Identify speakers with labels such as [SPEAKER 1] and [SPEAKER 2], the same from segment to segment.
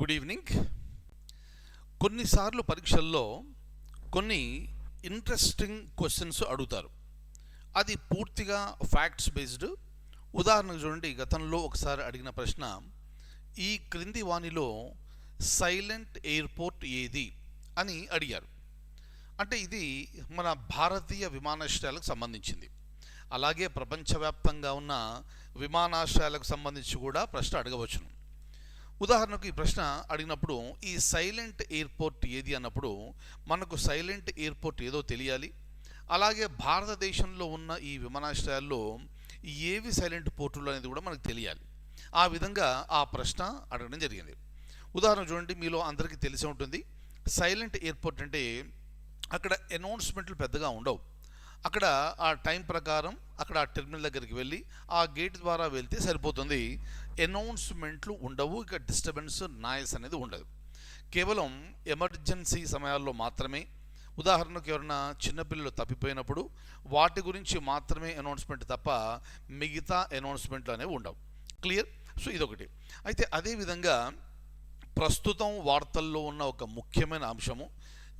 [SPEAKER 1] Good evening కొన్నిసార్లు పరీక్షల్లో కొన్ని ఇంట్రెస్టింగ్ క్వశ్చన్స్ అడుగుతారు. అది పూర్తిగా ఫ్యాక్ట్స్ బేస్డ్ ఉదాహరణకు చూడండి గతంలో ఒకసారి అడిగిన ప్రశ్న ఈ క్రింది వాణిలో సైలెంట్ ఎయిర్పోర్ట్ ఏది అని అడిగారు. అంటే ఇది మన భారతీయ విమానాశ్రయాలకు సంబంధించింది. అలాగే ప్రపంచవ్యాప్తంగా ఉన్న విమానాశ్రయాలకు సంబంధించి కూడా ప్రశ్న అడగవచ్చును. ఉదాహరణకు ఈ ప్రశ్న అడిగినప్పుడు ఈ సైలెంట్ ఎయిర్పోర్ట్ ఏది అన్నప్పుడు మనకు సైలెంట్ ఎయిర్పోర్ట్ ఏదో తెలియాలి. అలాగే భారతదేశంలో ఉన్న ఈ విమానాశ్రయాల్లో ఏవి సైలెంట్ పోర్టులు అనేది కూడా మనకు తెలియాలి. ఆ విధంగా ఆ ప్రశ్న అడగడం జరిగింది. ఉదాహరణ చూడండి మీలో అందరికీ తెలిసి ఉంటుంది. సైలెంట్ ఎయిర్పోర్ట్ అంటే అక్కడ అనౌన్స్మెంట్లు పెద్దగా ఉండవు. అక్కడ ఆ టైం ప్రకారం అక్కడ ఆ టెర్మినల్ దగ్గరికి వెళ్ళి ఆ గేట్ ద్వారా వెళ్తే సరిపోతుంది. అనౌన్స్మెంట్లు ఉండవు ఇక డిస్టర్బెన్స్ నాయిస్ అనేది ఉండదు. కేవలం ఎమర్జెన్సీ సమయాల్లో మాత్రమే ఉదాహరణకు ఎవరైనా చిన్నపిల్లలు తప్పిపోయినప్పుడు వాటి గురించి మాత్రమే అనౌన్స్మెంట్ తప్ప మిగతా అనౌన్స్మెంట్లు అనేవి ఉండవు. క్లియర్? సో ఇదొకటి. అయితే అదేవిధంగా ప్రస్తుతం వార్తల్లో ఉన్న ఒక ముఖ్యమైన అంశము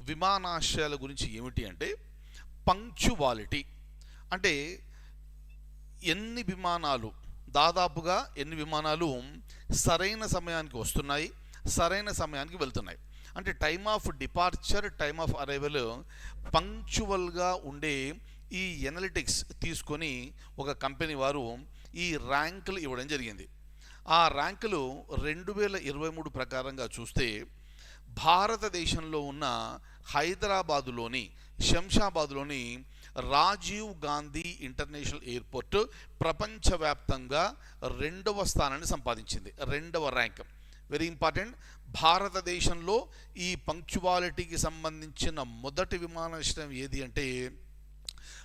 [SPEAKER 1] విమానాశ్రయాల గురించి ఏమిటి అంటే పంక్చువాలిటీ అంటే ఎన్ని విమానాలు దాదాపుగా ఎన్ని విమానాలు సరైన సమయానికి వస్తున్నాయి సరైన సమయానికి వెళ్తున్నాయి. అంటే time of departure time of arrival పంక్చువల్గా ఉండే ఈ ఎనలిటిక్స్ తీసుకొని ఒక కంపెనీ వారు ఈ ర్యాంకులు ఇవ్వడం జరిగింది. ఆ ర్యాంకులు రెండు వేల ఇరవై మూడు ప్రకారంగా చూస్తే భారతదేశంలో ఉన్న హైదరాబాదులోని శంషాబాద్లోని రాజీవ్ గాంధీ ఇంటర్నేషనల్ ఎయిర్పోర్ట్ ప్రపంచవ్యాప్తంగా రెండవ స్థానాన్ని సంపాదించింది రెండవ ర్యాంక్. Very important. భారతదేశంలో ఈ పంక్చువాలిటీకి సంబంధించిన మొదటి విమానాశ్రయం ఏది అంటే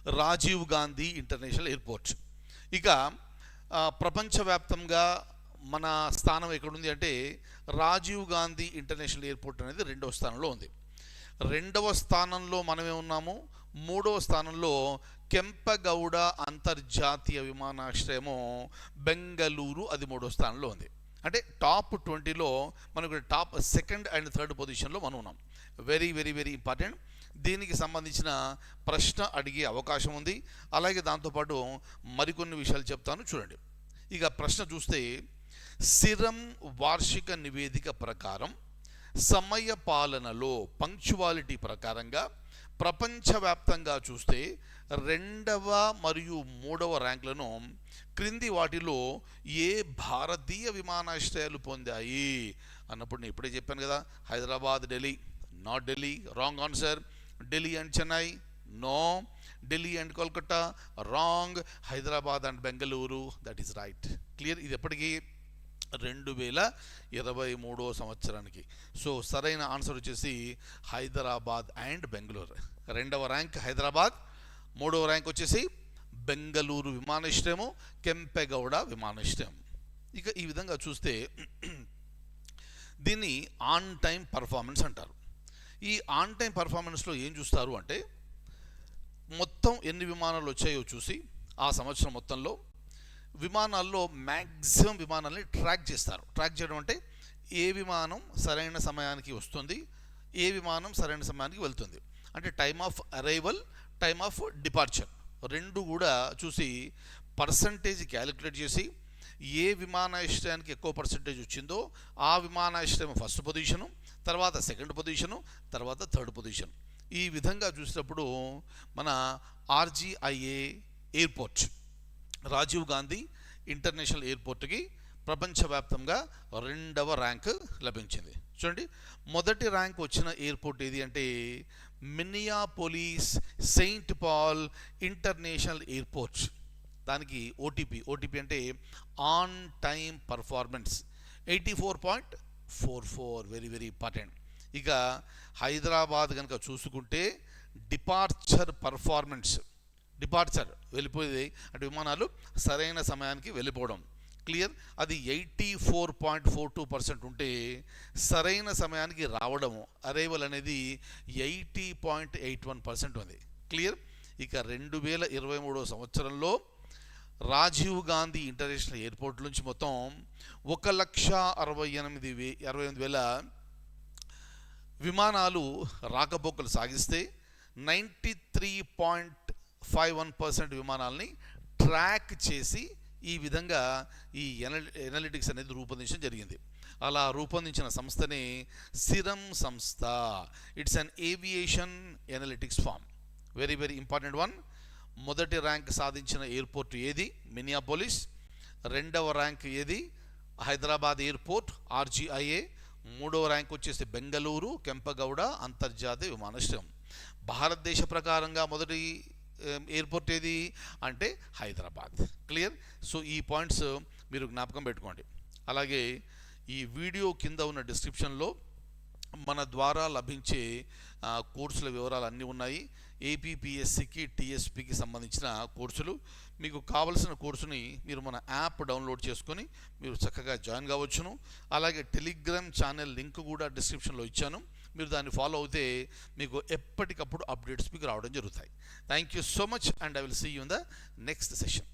[SPEAKER 1] రాజీవ్ గాంధీ ఇంటర్నేషనల్ ఎయిర్పోర్ట్. ఇక ప్రపంచవ్యాప్తంగా మన స్థానం ఎక్కడుంది అంటే రాజీవ్ గాంధీ ఇంటర్నేషనల్ ఎయిర్పోర్ట్ అనేది రెండవ స్థానంలో ఉంది. రెండవ స్థానంలో మనమే ఉన్నాము. మూడవ స్థానంలో కెంపగౌడ అంతర్జాతీయ విమానాశ్రయము బెంగళూరు అది మూడవ స్థానంలో ఉంది. అంటే టాప్ ట్వంటీలో మనకు టాప్ సెకండ్ అండ్ థర్డ్ పొజిషన్లో మనం ఉన్నాం. Very very very important. దీనికి సంబంధించిన ప్రశ్న అడిగే అవకాశం ఉంది. అలాగే దాంతోపాటు మరికొన్ని విషయాలు చెప్తాను చూడండి. ఇక ప్రశ్న చూస్తే సిరం వార్షిక నివేదిక ప్రకారం సమయ పాలనలో పంక్చువాలిటీ ప్రకారంగా ప్రపంచవ్యాప్తంగా చూస్తే రెండవ మరియు మూడవ ర్యాంకులను క్రింది వాటిలో ఏ భారతీయ విమానాశ్రయాలు పొందాయి? అన్నప్పుడు నేను ఇప్పుడే చెప్పాను కదా Hyderabad Delhi. Not Delhi wrong answer Delhi and Chennai no Delhi and Kolkata wrong Hyderabad and Bengaluru that is right clear ఇది ఎప్పటికీ రెండు వేల ఇరవై మూడో సంవత్సరానికి. సో సరైన ఆన్సర్ వచ్చేసి హైదరాబాద్ అండ్ బెంగళూరు. రెండవ ర్యాంక్ హైదరాబాద్ మూడవ ర్యాంక్ వచ్చేసి బెంగళూరు విమానాశ్రయము కెంపెగౌడ విమానాశ్రయం. ఇక ఈ విధంగా చూస్తే దీన్ని ఆన్ టైం పర్ఫార్మెన్స్ అంటారు. ఈ ఆన్ టైం పర్ఫార్మెన్స్లో ఏం చూస్తారు అంటే మొత్తం ఎన్ని విమానాలు వచ్చాయో చూసి ఆ సంవత్సరం మొత్తంలో విమానాల్లో మ్యాక్సిమం విమానాలని ట్రాక్ చేస్తారు. ట్రాక్ చేయడం అంటే ఏ విమానం సరైన సమయానికి వస్తుంది ఏ విమానం సరైన సమయానికి వెళ్తుంది. అంటే time of arrival time of departure రెండు కూడా చూసి పర్సంటేజ్ క్యాలిక్యులేట్ చేసి ఏ విమానాశ్రయానికి ఎక్కువ పర్సంటేజ్ వచ్చిందో ఆ విమానాశ్రయం ఫస్ట్ పొజిషను తర్వాత సెకండ్ పొజిషను తర్వాత థర్డ్ పొజిషన్. ఈ విధంగా చూసినప్పుడు మన RGIA airport Rajiv Gandhi international ఎయిర్పోర్ట్కి ప్రపంచవ్యాప్తంగా రెండవ ర్యాంక్ లభించింది. చూడండి మొదటి ర్యాంక్ వచ్చిన ఎయిర్పోర్ట్ ఏది అంటే Minneapolis Saint Paul international airport. దానికి ఓటీపీ ఓటీపీ అంటే on time performance eighty four point four four very very important. ఇక హైదరాబాద్ కనుక చూసుకుంటే డిపార్చర్ పర్ఫార్మెన్స్ డిపార్చర్ వెళ్ళిపోయేది. అంటే విమానాలు సరైన సమయానికి వెళ్ళిపోవడం. క్లియర్? అది eighty four point four two percent ఉంటే సరైన సమయానికి రావడము అరైవల్ అనేది eighty point eight one percent ఉంది. క్లియర్? ఇక రెండు వేల ఇరవై మూడో సంవత్సరంలో రాజీవ్ గాంధీ ఇంటర్నేషనల్ ఎయిర్పోర్ట్ నుంచి మొత్తం ఒక లక్ష అరవై ఎనిమిది వే అరవై ఎనిమిది వేల విమానాలు రాకపోకలు సాగిస్తే ninety three point five one percent విమానాలని track చేసి ఈ విధంగా ఈ ఎనలిటిక్స్ అనేది రూపొందించడం జరిగింది. అలా రూపొందించిన సంస్థనే సిరం సంస్థ. It's an aviation analytics firm very very important one మొదటి ర్యాంక్ సాధించిన ఎయిర్పోర్ట్ ఏది? మినియాపోలిస్ రెండవ ర్యాంక్ ఏది? Hyderabad airport RGIA. మూడవ ర్యాంక్ వచ్చేసి బెంగళూరు కెంపగౌడ అంతర్జాతీయ విమానాశ్రయం. భారతదేశ ప్రకారంగా మొదటి ఎయిర్పోర్ట్ ఏది అంటే హైదరాబాద్. క్లియర్? సో ఈ పాయింట్స్ మీరు జ్ఞాపకం పెట్టుకోండి. అలాగే ఈ వీడియో కింద ఉన్న డిస్క్రిప్షన్లో మన ద్వారా లభించే కోర్సుల వివరాలు అన్నీ ఉన్నాయి. ఏపీపీఎస్సికి టీఎస్పికి సంబంధించిన కోర్సులు. మీకు కావలసిన కోర్సుని మీరు మన యాప్ డౌన్లోడ్ చేసుకొని మీరు చక్కగా జాయిన్ కావచ్చును. అలాగే టెలిగ్రామ్ ఛానల్ లింక్ కూడా డిస్క్రిప్షన్లో ఇచ్చాను. మీరు దాన్ని ఫాలో అవుతే మీకు ఎప్పటికప్పుడు అప్డేట్స్ మీకు రావడం జరుగుతాయి. Thank you so much and I will see you in the next session